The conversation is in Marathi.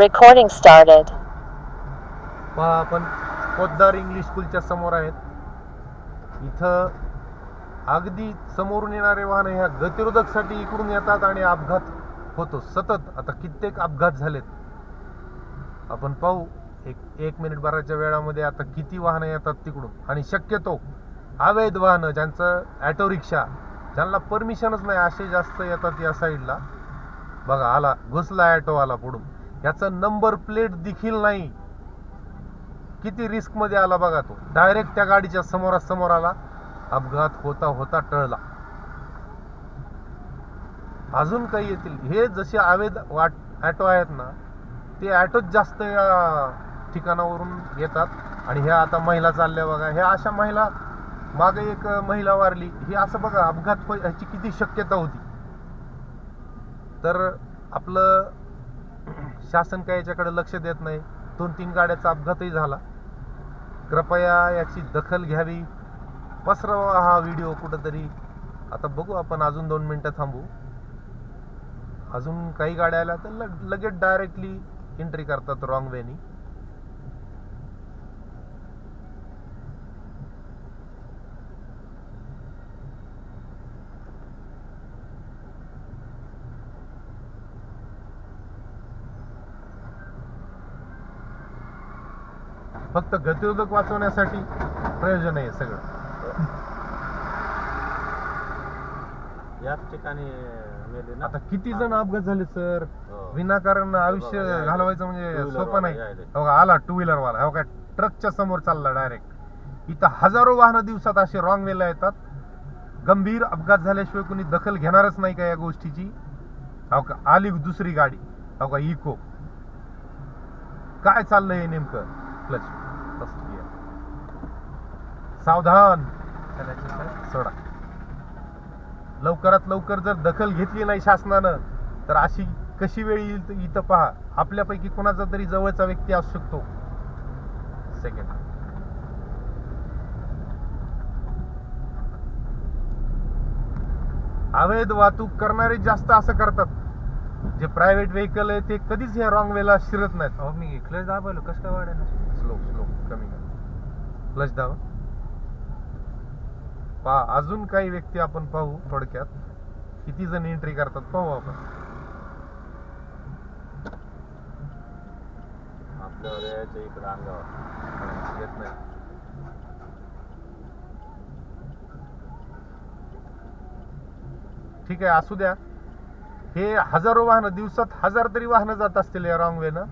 Recording started. पहा आपण पोद्दार इंग्लिश स्कूलच्या समोर आहेत. इथं अगदी समोरून येणारे वाहन ह्या गतिरोधकसाठी इकडून येतात आणि अपघात होतो. सतत. आता कित्येक अपघात झालेत. आपण पाहू एक एक मिनिट बाराच्या वेळामध्ये आता किती वाहनं येतात तिकडून. आणि शक्यतो अवैध वाहनं ज्यांचं ॲटो रिक्षा ज्यांना परमिशनच नाही असे जास्त येतात या साईडला बघा आला घुसला ॲटो आला पुढून. याचा नंबर प्लेट देखील नाही. किती रिस्कमध्ये आला बघा तो. डायरेक्ट त्या गाडीच्या समोरासमोर आला. अपघात होता होता टळला. अजून काही येतील. हे जसे आवेद वाट ॲटो आहेत ना ते ॲटोच जास्त या ठिकाणावरून येतात. आणि ह्या आता महिला चालल्या बघा. ह्या अशा महिला मागे एक महिला वारली. हे असं बघा अपघात ह्याची किती शक्यता होती. तर आपलं शासन काय याच्याकडे लक्ष देत नाही. दोन तीन गाड्याचा अपघातही झाला. कृपया याची दखल घ्यावी. पसरवा हा व्हिडिओ कुठंतरी. आता बघू आपण अजून दोन मिनटं थांबू. अजून काही गाड्या आल्या तर लग लगेच डायरेक्टली एंट्री करतात रॉंग वेनी फक्त गतिरोधक वाचवण्यासाठी प्रयोजन आहे सगळं. याच ठिकाणी मेले ना. आता किती जण अपघात झाले सर? हो. विनाकारण आयुष्य यायले. घालवायचं म्हणजे सोपं वाला नाही. यायले. हो का, आला टू व्हीलर वाला. हो काय ट्रकच्या समोर चालला डायरेक्ट इथं हजारो वाहनं दिवसात असे रॉंग वेला येतात. गंभीर अपघात झाल्याशिवाय कोणी दखल घेणारच नाही का या गोष्टीची? हो का? आली दुसरी गाडी. हो का? इको काय चाललंय हे नेमकं? क्लच गिअर सावधान. सोडा. लवकरात लवकर जर दखल घेतली नाही शासनानं तर अशी कशी वेळ येईल इथं पहा. आपल्यापैकी कोणाचा तरी जवळचा व्यक्ती असू शकतो. सेकंड अवैध वाहतूक करणारे जास्त असं करतात. जे प्रायव्हेट व्हेकल आहे ते कधीच ह्या रॉंग वेला शिरत नाहीत. मी क्लच दाबायलो कसं काय वाढेल? स्लो स्लो कमी क्लच दाबा. पा अजून काही व्यक्ती आपण पाहू थोडक्यात. किती जण एंट्री करतात पाहू आपण. आपल्या इकडं अंगावर. येत नाही. ठीक आहे असू द्या. हे हजारो वाहनं दिवसात हजार तरी वाहनं जात असतील या रॉंग वेनं